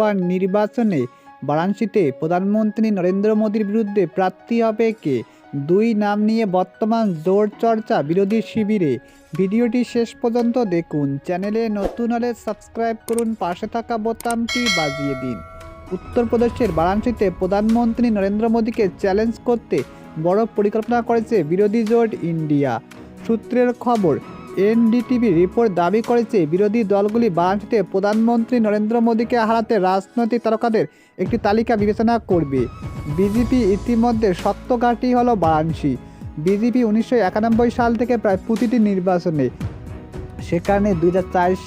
লোকসভা নির্বাচনে বারাণসীতে প্রধানমন্ত্রী নরেন্দ্র মোদীর বিরুদ্ধে প্রার্থী হবে কে? দুই নাম নিয়ে বর্তমান জোর চর্চা বিরোধী শিবিরে। ভিডিওটি শেষ পর্যন্ত দেখুন। চ্যানেলে নতুন হলে সাবস্ক্রাইব করুন। পাশে থাকা বোতামটি বাজিয়ে দিন। উত্তরপ্রদেশের বারাণসীতে প্রধানমন্ত্রী নরেন্দ্র মোদীকে চ্যালেঞ্জ করতে বড় পরিকল্পনা করেছে বিরোধী জোট ইন্ডিয়া। সূত্রের খবর এনডিটিভি রিপোর্ট দাবি করেছে, বিরোধী দলগুলি বারাণসীতে প্রধানমন্ত্রী নরেন্দ্র মোদীকে হারাতে রাজনৈতিক তারকাদের একটি তালিকা বিবেচনা করবে। বিজেপি ইতিমধ্যে শক্ত ঘাঁটি হলো বারাণসী। বিজেপি উনিশশো একানব্বই সাল থেকে প্রায় প্রতিটি নির্বাচনে, সেখানে দুই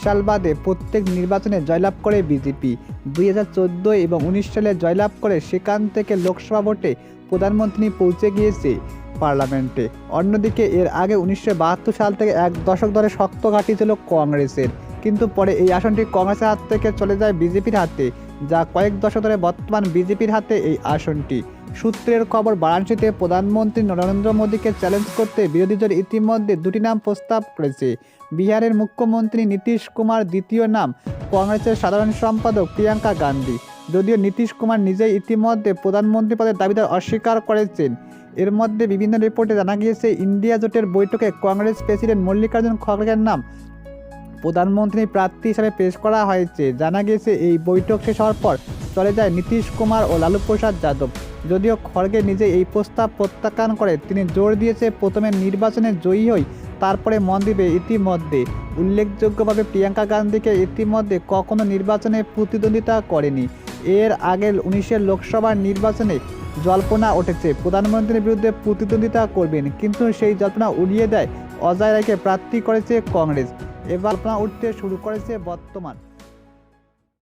সাল বাদে প্রত্যেক নির্বাচনে জয়লাভ করে বিজেপি। দু হাজার চোদ্দ এবং উনিশ সালে জয়লাভ করে সেখান থেকে লোকসভা ভোটে প্রধানমন্ত্রী পৌঁছে গিয়েছে। পার্লামেন্টে। অন্যদিকে এর আগে উনিশশো বাহাত্তর সাল থেকে এক দশক ধরে শক্ত ঘাঁটি ছিল কংগ্রেসের। কিন্তু পরে এই আসনটি কংগ্রেসের হাত থেকে চলে যায় বিজেপির হাতে, যা কয়েক দশক ধরে বর্তমান বিজেপির হাতে এই আসনটি। সূত্রের খবর, বারাণসীতে প্রধানমন্ত্রী নরেন্দ্র মোদীকে চ্যালেঞ্জ করতে বিরোধী দল ইতিমধ্যে দুটি নাম প্রস্তাব করেছে। বিহারের মুখ্যমন্ত্রী নীতিশ কুমার, দ্বিতীয় নাম কংগ্রেসের সাধারণ সম্পাদক প্রিয়াঙ্কা গান্ধী। যদিও নীতিশ কুমার নিজেই ইতিমধ্যে প্রধানমন্ত্রী পদের দাবিদার অস্বীকার করেছেন এর মধ্যে বিভিন্ন রিপোর্টে জানা গিয়েছে, ইন্ডিয়া জোটের বৈঠকে কংগ্রেস প্রেসিডেন্ট মল্লিকার্জুন খড়গের নাম প্রধানমন্ত্রী প্রার্থী হিসাবে পেশ করা হয়েছে। জানা গিয়েছে, এই বৈঠক শেষ হওয়ার পর চলে যায় নীতিশ কুমার ও লালু প্রসাদ যাদব। যদিও খড়গে নিজে এই প্রস্তাব প্রত্যাখ্যান করে, তিনি জোর দিয়েছে প্রথমে নির্বাচনে জয়ী হই, তারপরে মন দিবে ইতিমধ্যে। উল্লেখযোগ্যভাবে প্রিয়াঙ্কা গান্ধীকে ইতিমধ্যে কখনো নির্বাচনে প্রতিদ্বন্দ্বিতা করেনি। এর আগে উনিশের লোকসভার নির্বাচনে জল্পনা উঠেছে। প্রধানমন্ত্রীর বিরুদ্ধে প্রতিদ্বন্দ্বিতা করবেন, কিন্তু সেই জল্পনা উড়িয়ে দেয় অজয় রায়কে প্রার্থী করেছে কংগ্রেস। এবার উঠতে শুরু করেছে বর্তমান।